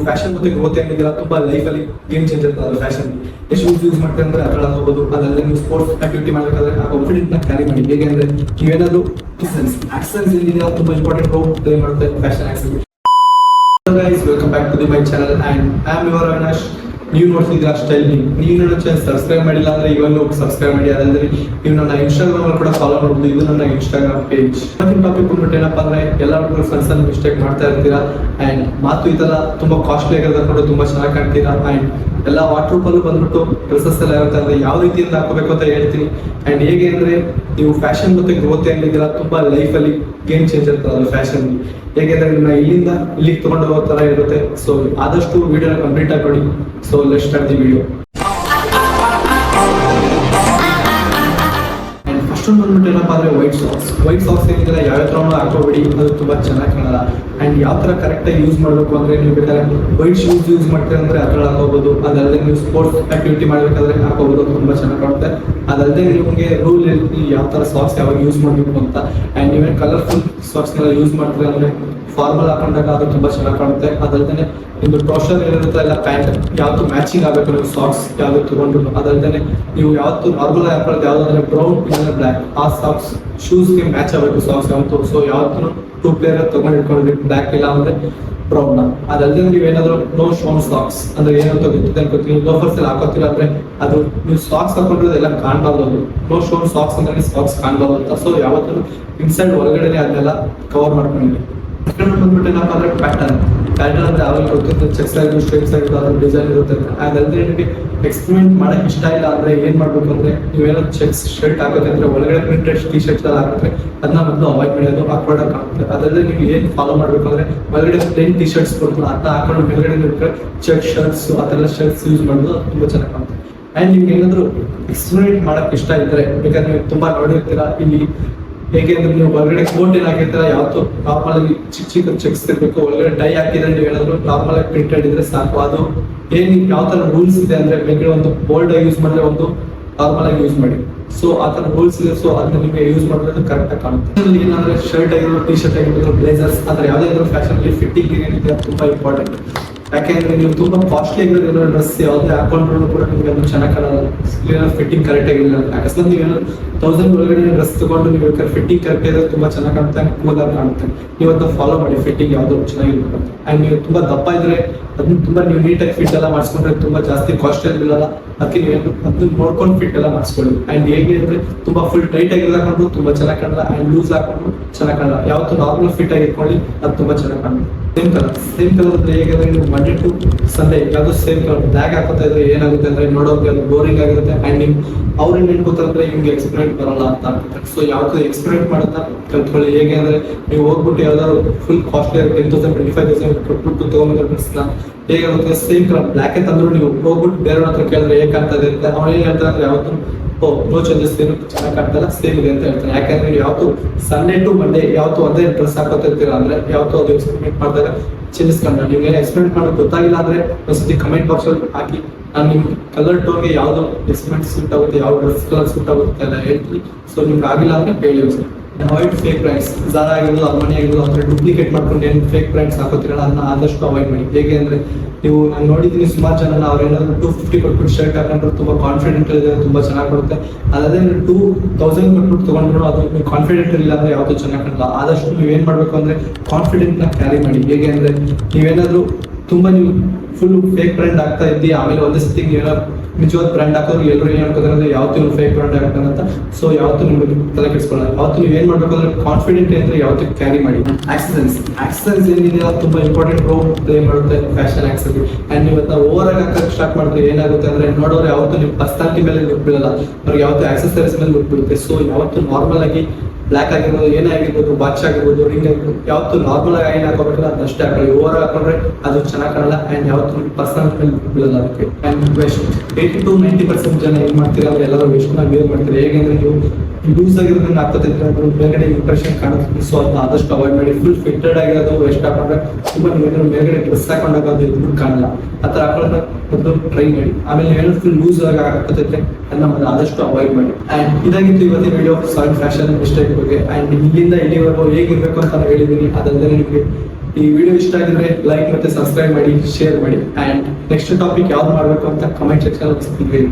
Fashion ಮತ್ತೆ growth ಏನಿದೆಯಲ್ಲ ತುಂಬಾ ಲೈಫ್ ಅಲ್ಲಿ ಗೇಮ್ ಚೇಂಜರ್ ಅದು ಫ್ಯಾಷನ್ ಎಷ್ಟು ಯೂಸ್ ಮಾಡ್ತಾರೆ ಅಂದ್ರೆ ಅದ್ರಲ್ಲಿ ಹೋಗೋದು ಅದಲ್ಲದೆ ನೀವು ಸ್ಪೋರ್ಟ್ಸ್ ಆಕ್ಟಿವಿಟಿ ಮಾಡಬೇಕಾದ್ರೆ ಆ ಕಾನ್ಫಿಡೆಂಟ್ನ ಕ್ಯಾರಿ ಮಾಡಿ. ಹೇಗೆ ಅಂದ್ರೆ ನೀವೇನಾದ್ರು ಆಕ್ಸೆನ್ಸ್ ಆಕ್ಸೆನ್ಸ್ ಇಲ್ಲಿ ತುಂಬಾ ಇಂಪಾರ್ಟೆಂಟ್ ರೋಲ್ ಪ್ಲೇ ಮಾಡುತ್ತೆ fashion access welcome back to the my channel and I am your Avinash ನೀವು ನೋಡ್ತಿದ್ದೀರಾ ಸ್ಟೈಲ್ ನೀವು ನನ್ನ ಚಾನಲ್ ಸಬ್ಸ್ಕ್ರೈಬ್ ಮಾಡಿಲ್ಲ ಅಂದ್ರೆ ಇವಾಗ ಹೋಗಿ ಸಬ್ಸ್ಕ್ರೈಬ್ ಮಾಡಿ, ಅದಂದ್ರೆ ನೀವು ನನ್ನ ಇನ್ಸ್ಟಾಗ್ರಾಮ್ ಅಲ್ಲಿ ಕೂಡ ಫಾಲೋ ಮಾಡ್ಬೋದು ಇದು ನನ್ನ ಇನ್ಸ್ಟಾಗ್ರಾಮ್ ಪೇಜ್ ಇವತ್ತಿನ ಟಾಪಿಕ್ ಬಂದ್ಬಿಟ್ಟು ಏನಪ್ಪ ಅಂದ್ರೆ, ಎಲ್ಲ ಹುಡುಗರು ಫ್ರೆಂಡ್ಸ್ ಅಲ್ಲಿ ಮಿಸ್ಟೇಕ್ ಮಾಡ್ತಾ ಇರ್ತೀರಾ? ಅಂಡ್ ಮಾತು ಇದೆಲ್ಲ ತುಂಬಾ ಕಾಸ್ಟ್ಲಿ ಆಗಿರೋದ ಕೂಡ ತುಂಬಾ ಚೆನ್ನಾಗಿ ಕಾಣ್ತೀರಾ? ಅಂಡ್ ಎಲ್ಲ ವಾಟರ್ ಅಲ್ಲೂ ಬಂದ್ಬಿಟ್ಟು ಡ್ರೆಸ್ಸಸ್ ಎಲ್ಲ ಇರುತ್ತೆ ಅಂದ್ರೆ ಯಾವ ರೀತಿಯಿಂದ ಹಾಕೋಬೇಕು ಅಂತ ಹೇಳ್ತೀನಿ. ಅಂಡ್ ಹೇಗೆ ಅಂದ್ರೆ, ನೀವು ಫ್ಯಾಷನ್ ಮತ್ತೆ ಗ್ರೋತ್ ಏನಿದ್ದೀರಾ ತುಂಬಾ ಲೈಫ್ ಅಲ್ಲಿ ಗೇಮ್ ಇರ್ತಾರೆ ಅದು ಫ್ಯಾಷನ್ ಹೇಗೆ ಅಂದ್ರೆ ನಿಮ್ಮ ಇಲ್ಲಿಂದ ಇಲ್ಲಿಗೆ ತಗೊಂಡು ಹೋಗೋ ತರ ಇರುತ್ತೆ. ಸೊ ಆದಷ್ಟು ವಿಡಿಯೋನ ಕಂಪ್ಲೀಟ್ ಆಗಿ ನೋಡಿ. So let's start the video first ಬಂದ್ಬಿಟ್ಟು ಏನಪ್ಪಾ ಅಂದ್ರೆ ವೈಟ್ ಸಾಕ್ಸ್ ವೈಟ್ ಸಾಕ್ಸ್ ಏನಿದೆ ಯಾವ ಥರನೂ ಹಾಕೋಬೇಡಿ ಅದು ತುಂಬಾ ಚೆನ್ನಾಗಿ ಕಾಣಲ್ಲ. ಅಂಡ್ ಯಾವ ತರ ಕರೆಕ್ಟಾಗಿ ಯೂಸ್ ಮಾಡಬೇಕು ಅಂದ್ರೆ ನೀವು ಬೇಕಾದ್ರೆ ವೈಟ್ ಶೂಸ್ ಯೂಸ್ ಮಾಡ್ತೀರ ಅಂದ್ರೆ ಅದ್ರಲ್ಲಿ ಹಾಕೋಬಹುದು ಅದಲ್ಲದೆ ನೀವು ಸ್ಪೋರ್ಟ್ಸ್ ಆಕ್ಟಿವಿಟಿ ಮಾಡಬೇಕಾದ್ರೆ ಹಾಕೋಬಹುದು ತುಂಬಾ ಚೆನ್ನಾಗಿ ಕಾಣುತ್ತೆ. ಅದಲ್ಲದೆ ನಿಮಗೆ ರೂಲ್ ಯಾವ ಥರ ಸಾಕ್ಸ್ ಯಾವಾಗ ಯೂಸ್ ಮಾಡಬೇಕು ಅಂತ. ಆ್ಯಂಡ್ ನೀವೇನು ಕಲರ್ಫುಲ್ ಸಾಕ್ಸ್ ಎಲ್ಲ ಯೂಸ್ ಮಾಡ್ತೀರಾ ಅಂದ್ರೆ ಫಾರ್ಮಲ್ ಹಾಕೊಂಡಾಗ ಅದು ತುಂಬಾ ಚೆನ್ನಾಗಿ ಕಾಣುತ್ತೆ. ಅದಲ್ದೇನೆ ನಿಮ್ದು ಟ್ರೌಸರ್ ಏನಿರುತ್ತೆ ಎಲ್ಲ ಪ್ಯಾಂಟ್ ಯಾವ್ದು ಮ್ಯಾಚಿಂಗ್ ಆಗಬೇಕು ನೀವು ಸಾಕ್ಸ್ ಯಾವ್ದು ತಗೊಂಡ್ರು ಅದಲ್ದೇನೆ ನೀವು ಯಾವತ್ತು ನಾರ್ಮಲ್ ಆಗಿ ಹಾಕೊಳ್ಳೋದು ಯಾವ್ದು ಅಂದ್ರೆ ಬ್ರೌನ್ ಇಲ್ಲ ಬ್ಲ್ಯಾಕ್ ಆ ಸಾಕ್ಸ್ ಶೂಸ್ಗೆ ಮ್ಯಾಚ್ ಆಗಬೇಕು ಸಾಕ್ಸ್ ಯಾವತ್ತು. ಸೊ ಯಾವತ್ತು ಟೂ ಪ್ಲೇಯರ್ ತಗೊಂಡು ಇಟ್ಕೊಂಡ್ರಿ ಬ್ಲ್ಯಾಕ್ ಇಲ್ಲ ಅಂದ್ರೆ ಬ್ರೌನ್ ಅದಲ್ಲದೆ ನೀವು ಏನಾದ್ರು ನೋ ಶೋನ್ ಸಾಕ್ಸ್ ಅಂದ್ರೆ ಏನಂತ ಗೊತ್ತಿದೆ ಅನ್ಕೋತೀನಿ ಲೋಫರ್ಸ್ ಎಲ್ಲ ಹಾಕೋತಿಲ್ಲ ಅಂದ್ರೆ ಅದು ನೀವು ಸಾಕ್ಸ್ ಹಾಕೊಂಡ್ರೆ ಎಲ್ಲ ಕಾಣಬಾರ್ದು ನೋ ಶೋನ್ ಸಾಕ್ಸ್ ಅಂದ್ರೆ ಸಾಕ್ಸ್ ಕಾಣಬಾರ್ದು ಅಂತ. ಸೊ ಯಾವತ್ತೂ ಇನ್ಸೈಡ್ ಒಳಗಡೆ ಅದನ್ನೆಲ್ಲ ಕವರ್ ಮಾಡ್ಕೊಂಡಿರಿ. ಏನಪ್ಪ ಅಂದ್ರೆ ಪ್ಯಾಟರ್ನ್ ಪ್ಯಾಟರ್ನ್ ಅಂದ್ರೆ ಗೊತ್ತಿರುತ್ತೆ ಚೆಕ್ಸ್ ಆಗಿ ಆಗಿ ಅದ್ರ ಡಿಸೈನ್ ಇರುತ್ತೆ. ಅದಲ್ಲದೆ ನಿಮಗೆ ಎಕ್ಸ್ಪೆರಿಮೆಂಟ್ ಮಾಡಕ್ ಇಷ್ಟ ಇಲ್ಲ ಅಂದ್ರೆ ಏನ್ ಮಾಡ್ಬೇಕು ಅಂದ್ರೆ ನೀವೇನೋ ಚೆಕ್ಸ್ ಶರ್ಟ್ ಹಾಕೋದಂದ್ರೆ ಒಳಗಡೆ ಪ್ರಿಂಟೆಡ್ ಟಿ ಶರ್ಟ್ ಎಲ್ಲ ಹಾಕಿದ್ರೆ ಅದನ್ನ ಮೊದಲು ಅವಾಯ್ಡ್ ಮಾಡೋದು ಹಾಕೋಡ ಕಾಣುತ್ತೆ. ಅದಲ್ಲದೆ ನೀವು ಏನ್ ಫಾಲೋ ಮಾಡ್ಬೇಕು ಅಂದ್ರೆ ಒಳಗಡೆ ಪ್ಲೇನ್ ಟಿ ಶರ್ಟ್ಸ್ ಕೊಡ್ತಾರೆ ಅದನ್ನ ಹಾಕೊಂಡು ಮೇಲ್ಗಡೆ ಚೆಕ್ ಶರ್ಟ್ಸ್ ಆ ಶರ್ಟ್ಸ್ ಯೂಸ್ ಮಾಡೋದು ತುಂಬಾ ಚೆನ್ನಾಗಿ ಕಾಣುತ್ತೆ. ಅಂಡ್ ನಿಮ್ಗೆ ಏನಾದ್ರು ಎಕ್ಸ್ಪೆರಿಮೆಂಟ್ ಮಾಡಕ್ ಇಷ್ಟ ಇದ್ರೆ, ಬೇಕಾದ್ರೆ ನೀವು ತುಂಬಾ ನೋಡಿರ್ತೀರಾ, ಇಲ್ಲಿ ಹೇಗೆ ಅಂದ್ರೆ ನೀವು ಹೊರಗಡೆ ಕೋಟ್ ಏನ್ ಹಾಕಿರ್ತೀರ? ಯಾವತ್ತು ಅಲ್ಲಿ ಚಿಕ್ಕ ಚಿಕ್ಕ ಚೆಕ್ಸ್ ಇರ್ಬೇಕು, ಒಳಗಡೆ ಡೈ ಹಾಕಿದ್ರೆ ನೀವು ಹೇಳಿದ್ರು ಟಾಪ್ ಆಗಿ ಪ್ರಿಂಟೆಡ್ ಇದ್ರೆ ಸಾಕು. ಅದು ಏನ್ ಯಾವ ತರ ರೂಲ್ಸ್ ಇದೆ ಅಂದ್ರೆ ಬೇಗ ಒಂದು ಬೋಲ್ಡ್ ಯೂಸ್ ಮಾಡಿದ್ರೆ ಒಂದು ನಾರ್ಮಲ್ ಆಗಿ ಯೂಸ್ ಮಾಡಿ. ಸೊ ಆ ತರ ರೂಲ್ಸ್ ಇದೆ ಸೊ ಅದನ್ನ ನಿಮಗೆ ಯೂಸ್ ಮಾಡಿದ್ರೆ ಕರೆಕ್ಟ್ ಆಗಿ ಕಾಣುತ್ತೆ. ಏನಂದ್ರೆ ಶರ್ಟ್ ಆಗಿರೋ ಟಿ ಶರ್ಟ್ ಆಗಿರ್ಬೋದು ಬ್ಲೇಸರ್ಸ್ ಆದ್ರೆ ಯಾವುದೇ ಇದ್ರೂ ಫ್ಯಾಷನ್ ಫಿಟ್ಟಿಂಗ್ ಏನಿದೆ ತುಂಬಾ ಇಂಪಾರ್ಟೆಂಟ್ ಯಾಕೆಂದ್ರೆ ನೀವು ತುಂಬಾ ಕಾಸ್ಟ್ಲಿ ಆಗಿರೋ ಡ್ರೆಸ್ ಯಾವುದೇ ಹಾಕೊಂಡ್ರು ಕೂಡ ನಿಮ್ಗೆ ಅದು ಚೆನ್ನಾಗಿ ಕಾಣಲ್ಲ. ಫಿಟ್ಟಿಂಗ್ ಕರೆಕ್ಟ್ ಆಗಿಲ್ಲ. ಅಕಸ್ಮಾತ್ ನೀವೇನೋ ತೌಸಂಡ್ ಒಳಗಡೆ ಡ್ರೆಸ್ ತಗೊಂಡು ನೀವು ಫಿಟ್ಟಿಂಗ್ ಕರೆಕ್ಟ್ ಇದ್ರೆ ತುಂಬಾ ಚೆನ್ನಾಗಿ ಕಾಣುತ್ತೆ ಕೂಲ್ ಆಗಿ ಕಾಣುತ್ತೆ. ನೀವು ಅದನ್ನ ಫಾಲೋ ಮಾಡಿ ಫಿಟ್ಟಿಂಗ್ ಯಾವ್ದು ಚೆನ್ನಾಗಿ ಅಂಡ್ ನೀವು ತುಂಬಾ ದಪ್ಪ ಇದ್ರೆ ಅದನ್ನ ತುಂಬಾ ನೀವು ನೀಟಾಗಿ ಫಿಟ್ ಎಲ್ಲ ಮಾಡಿಸ್ಕೊಂಡ್ರೆ ತುಂಬಾ ಜಾಸ್ತಿ ಕಾಸ್ಟ್ ಬೀಳಲ್ಲ ಅದಕ್ಕೆ ನೀವು ಅದನ್ನ ನೋಡ್ಕೊಂಡು ಫಿಟ್ ಎಲ್ಲ ಮಾಡಿಸ್ಕೊಳ್ಳಿ. ಅಂಡ್ ಹೇಗೆ ಅಂದ್ರೆ ತುಂಬಾ ಫುಲ್ ಟೈಟ್ ಆಗಿ ತುಂಬಾ ಚೆನ್ನಾಗಿ ಕಾಣಲ್ಲ. ಅಂಡ್ ಲೂಸ್ ಹಾಕೊಂಡು ಚೆನ್ನಾಗಿ ಕಾಣಲ್ಲ. ಯಾವತ್ತು ನಾರ್ಮಲ್ ಫಿಟ್ ಆಗಿ ಇಟ್ಕೊಳ್ಳಿ ಅದು ತುಂಬಾ ಚೆನ್ನಾಗಿ ಕಾಣುತ್ತೆ. ಸೇಮ್ ಕಲರ್ ಸೇಮ್ ಕಲರ್ ಅಂದ್ರೆ ಹೇಗೆ ನೀವು ಮಂಡೇ ಟು ಸಂಡೇ ಅದು ಸೇಮ್ ಕಲರ್ ಬ್ಲ್ಯಾಕ್ ಹಾಕೋತಾ ಇದ್ರೆ ಏನಾಗುತ್ತೆ ಅಂದ್ರೆ ನೋಡೋಕೆ ಅದು ಬೋರಿಂಗ್ ಆಗಿರುತ್ತೆ. ಅಂಡ್ ನಿಮ್ ಅವ್ರೇನು ಹೇಳ್ಕೊತಾರೆ ನಿಮ್ಗೆ ಎಕ್ಸ್ಪೆರಿಮೆಂಟ್ ಬರಲ್ಲ ಅಂತ. ಸೊ ಯಾವ್ದು ಎಕ್ಸ್ಪೆರಿಮೆಂಟ್ ಮಾಡುತ್ತ, ಕಲ್ತ್ಕೊಳ್ಳಿ. ಹೇಗೆ ಅಂದ್ರೆ ನೀವು ಹೋಗ್ಬಿಟ್ಟು ಯಾವ್ದಾದ್ರು full costly ten thousand twenty five thousand ಕೊಟ್ಬಿಟ್ಟು ತಗೊಂಬಂದ್ರೆ ಡ್ರೆಸ್ನ ಹೇಗಾಗುತ್ತೆ? ಸೇಮ್ ಕಲರ್ ಬ್ಲ್ಯಾಕ್ ತಂದ್ರು ನೀವು ಹೋಗ್ಬಿಟ್ಟು ಬೇರೆ ಹತ್ರ ಕೇಳಿದ್ರೆ ಹೇಗೆ ಕಾಣ್ತದೆ ಅಂತ ಅವ್ರು ಏನ್ ಹೇಳ್ತಾರೆ ಯಾವತ್ತು ಓ ನೋ ಚೇಂಜಸ್ ಏನು ಚೆನ್ನಾಗಿ ಕಾಣ್ತಲ್ಲ? ಸೇಮ್ ಇದೆ ಅಂತ ಹೇಳ್ತಾರೆ ಯಾಕಂದ್ರೆ ನೀವು ಯಾವತ್ತು ಸಂಡೇ ಟು ಮಂಡೇ ಯಾವತ್ತು ಒಂದೇ ಡ್ರೆಸ್ ಹಾಕೋತಾ ಇರ್ತೀರಾ ಅಂದ್ರೆ ಯಾವತ್ತು ಅದು ಎಕ್ಸ್ಪೆರಿಮೆಂಟ್ ಮಾಡಿದಾಗ ಚೇಂಜಸ್ ಕಂಡ ನೀವು ಏನು ಎಕ್ಸ್ಪೆರಿಮೆಂಟ್ ಮಾಡೋದು ಗೊತ್ತಾಗಿಲ್ಲ ಅಂದ್ರೆ ಒಂದ್ಸತಿ ಕಮೆಂಟ್ ಬಾಕ್ಸ್ ಅಲ್ಲಿ ಹಾಕಿ, ನಾನು ನಿಮ್ ಕಲರ್ ಟೋನ್ಗೆ ಯಾವ್ದು ಎಕ್ಸ್ಪೆರಿಮೆಂಟ್ ಸೂಟ್ ಆಗುತ್ತೆ, ಯಾವ ಡ್ರೆಸ್ ಕಲರ್ ಸೂಟ್ ಆಗುತ್ತೆ ಅಂತ ಹೇಳ್ತೀನಿ. ಸೊ ನಿಮ್ಗೆ ಆಗಿಲ್ಲ ಅಂದ್ರೆ ಹೇಳಿ ಅವಾಯ್ಡ್ ಫೇಕ್ ಬ್ರ್ಯಾಂಡ್ಸ್ ಜಾರ ಆಗಿರೋದು ಅರ್ಮನಿ ಆಗಿರೋದು ಅಂದ್ರೆ ಡೂಪ್ಲಿಕೇಟ್ ಮಾಡ್ಕೊಂಡು ಏನು ಫೇಕ್ ಬ್ರ್ಯಾಂಡ್ಸ್ ಹಾಕೋತಿರಲ್ಲ, ಅದನ್ನ ಆದಷ್ಟು ಅವಾಯ್ಡ್ ಮಾಡಿ. ಹೇಗೆ ಅಂದ್ರೆ, ನೀವು ನಾನು ನೋಡಿದೀನಿ ಸುಮಾರು ಜನ ಅವ್ರೇನಾದ್ರು ಟೂ ಫಿಫ್ಟಿ ಕೊಟ್ಬಿಟ್ಟು ಶರ್ಟ್ ಹಾಕೊಂಡ್ರು ತುಂಬಾ ಕಾನ್ಫಿಡೆಂಟ್ ಇದೆ ತುಂಬಾ ಚೆನ್ನಾಗಿ ಕೊಡುತ್ತೆ ಅದೇ ಟೂ ತೌಸಂಡ್ ಕೊಟ್ಬಿಟ್ಟು ತಗೊಂಡ್ರು ಅದು ನೀವು ಕಾನ್ಫಿಡೆಂಟ್ ಇಲ್ಲ ಅಂದ್ರೆ ಯಾವ್ದು ಚೆನ್ನಾಗಿ ಕಾಣಲ್ಲ. ಆದಷ್ಟು ನೀವು ಏನ್ ಮಾಡ್ಬೇಕು ಅಂದ್ರೆ ಕಾನ್ಫಿಡೆಂಟ್ನ ಕ್ಯಾರಿ ಮಾಡಿ. ಹೇಗೆ ಅಂದ್ರೆ, ನೀವೇನಾದ್ರೂ ತುಂಬಾ ನೀವು ಫುಲ್ ಫೇಕ್ ಬ್ರ್ಯಾಂಡ್ ಆಗ್ತಾ ಇದ್ದೀವಿ ಆಮೇಲೆ ಒಂದೇ ಸತಿ ಏನೋ ನಿಜವಾದ ಬ್ರ್ಯಾಂಡ್ ಹಾಕೋರು ಎಲ್ಲರೂ ಏನ್ ಅಂದ್ರೆ ಯಾವತ್ತು ನೀವು ಫೇಕ್ ಬ್ರ್ಯಾಂಡ್ ಹಾಕ್ತಾರೆ ಅಂತ. ಸೊ ಯಾವತ್ತು ನಿಮ್ಗೆ ತಲೆ ಕೆಡಿಸ್ಕೊಳ್ಳಲ್ಲ. ಯಾವತ್ತು ನೀವು ಏನ್ ಮಾಡ್ಬೇಕು ಅಂದ್ರೆ ಕಾನ್ಫಿಡೆಂಟ್ ಅಂದ್ರೆ ಯಾವತ್ತು ಕ್ಯಾರಿ ಮಾಡಿ. ಆಕ್ಸಿಡೆನ್ಸ್ ಆಕ್ಸಿಡೆನ್ಸ್ ಏನಿದೆ ಅದು ತುಂಬಾ ಇಂಪಾರ್ಟೆಂಟ್ ರೋಲ್ ಪ್ಲೇ ಮಾಡುತ್ತೆ ಫ್ಯಾಷನ್ ಆಕ್ಸಿಡೆಂಟ್ ಅಂಡ್ ನೀವು ಓವರ್ ಆಗಿ ಸ್ಟಾರ್ಟ್ ಮಾಡಿದ್ರೆ ಏನಾಗುತ್ತೆ ಅಂದ್ರೆ ನೋಡೋರು ಯಾವತ್ತು ನಿಮ್ಮ ಪರ್ಸನಾಲಿಟಿ ಮೇಲೆ ಬೀಳಲ್ಲ ಅವ್ರಿಗೆ ಯಾವತ್ತು ಆಕ್ಸೆಸರೀಸ್ ಮೇಲೆ ಬೀಳುತ್ತೆ ಸೊ ಯಾವತ್ತು ನಾರ್ಮಲ್ ಆಗಿ ಬ್ಲ್ಯಾಕ್ ಆಗಿರ್ಬೋದು ಏನೇ ಆಗಿರ್ಬೋದು ಬಾಚ್ ಆಗಿರ್ಬೋದು ರಿಂಗ್ ಆಗಿರ್ಬೋದು, ಯಾವತ್ತು ನಾರ್ಮಲ್ ಆಗಿ ಐನ್ ಹಾಕೋಬೇಕಲ್ಲ ಅದ್ ಅಷ್ಟೇ ಹಾಕೊಳ್ಳಿ ಓವರ್ ಹಾಕೊಂಡ್ರೆ ಅದು ಚೆನ್ನಾಗಿ ಕಾಣಲ್ಲ ಅಂಡ್ ಯಾವತ್ತು ಪರ್ಸನಲ್ ಬೀಳಲ್ಲ ಅದಕ್ಕೆ. And west eighty to ninety percent ಜನ ಏನ್ ಮಾಡ್ತೀರಾ ಅಂದ್ರೆ ಎಲ್ಲರೂ ವೆಸ್ಟ್ನ ವೇರ್ ಮಾಡ್ತಾರೆ. ಹೇಗೆ ಅಂದ್ರೆ ನೀವು ಲೂಸ್ ನಂಗೆ ಆಗ್ತದೆ ಮೇಲ್ಗಡೆ ಇಂಪ್ರೆಷನ್ ಕಾಣುತ್ತೆ. ಸೊ ಅದನ್ನ ಆದಷ್ಟು ಅವಾಯ್ಡ್ ಮಾಡಿ ಫುಲ್ ಫಿಟ್ಟೆಡ್ ಆಗಿರೋದು ವೆಸ್ಟ್ ಹಾಕೊಂಡ್ರೆ ತುಂಬಾ ನಿಮ್ಗೆ ಮೇಲ್ಗಡೆ ಡ್ರೆಸ್ ಹಾಕೊಂಡಾಗ ಅದು ಇದ್ರೂ ಕಾಣಲ್ಲ. ಆ ಥರ ಹಾಕೊಂಡ್ರೆ ಮೊದಲು ಟ್ರೈ ಮಾಡಿ. ಆಮೇಲೆ ಏನಾದ್ರು ಫುಲ್ ಲೂಸ್ ಆಗಿ ಆಗ್ತದೆ ಅದನ್ನ ಮೊದಲು ಆದಷ್ಟು ಅವಾಯ್ಡ್ ಮಾಡಿ. ಅಂಡ್ ಇದಾಗಿತ್ತು ಇವತ್ತಿನ ವಿಡಿಯೋ ಸಾರಿ ಫ್ಯಾಷನ್ ಮಿಸ್ಟೇಕ್ ಬಗ್ಗೆ. ಅಂಡ್ ಇಲ್ಲಿಂದ ಇಲ್ಲಿವರೆಗೂ ಹೇಗಿರ್ಬೇಕು ಅಂತ ನಾನು ಹೇಳಿದ್ದೀನಿ. ಅದಲ್ಲದೆ ನಿಮಗೆ ಈ ವಿಡಿಯೋ ಇಷ್ಟ ಆಗಿದ್ರೆ ಲೈಕ್ ಮತ್ತೆ ಸಬ್ಸ್ಕ್ರೈಬ್ ಮಾಡಿ ಶೇರ್ ಮಾಡಿ. ಅಂಡ್ ನೆಕ್ಸ್ಟ್ ಟಾಪಿಕ್ ಯಾವ್ದು ಮಾಡಬೇಕು ಅಂತ ಕಮೆಂಟ್ ಸೆಕ್ಷನ್ ತಿಳಿರಿ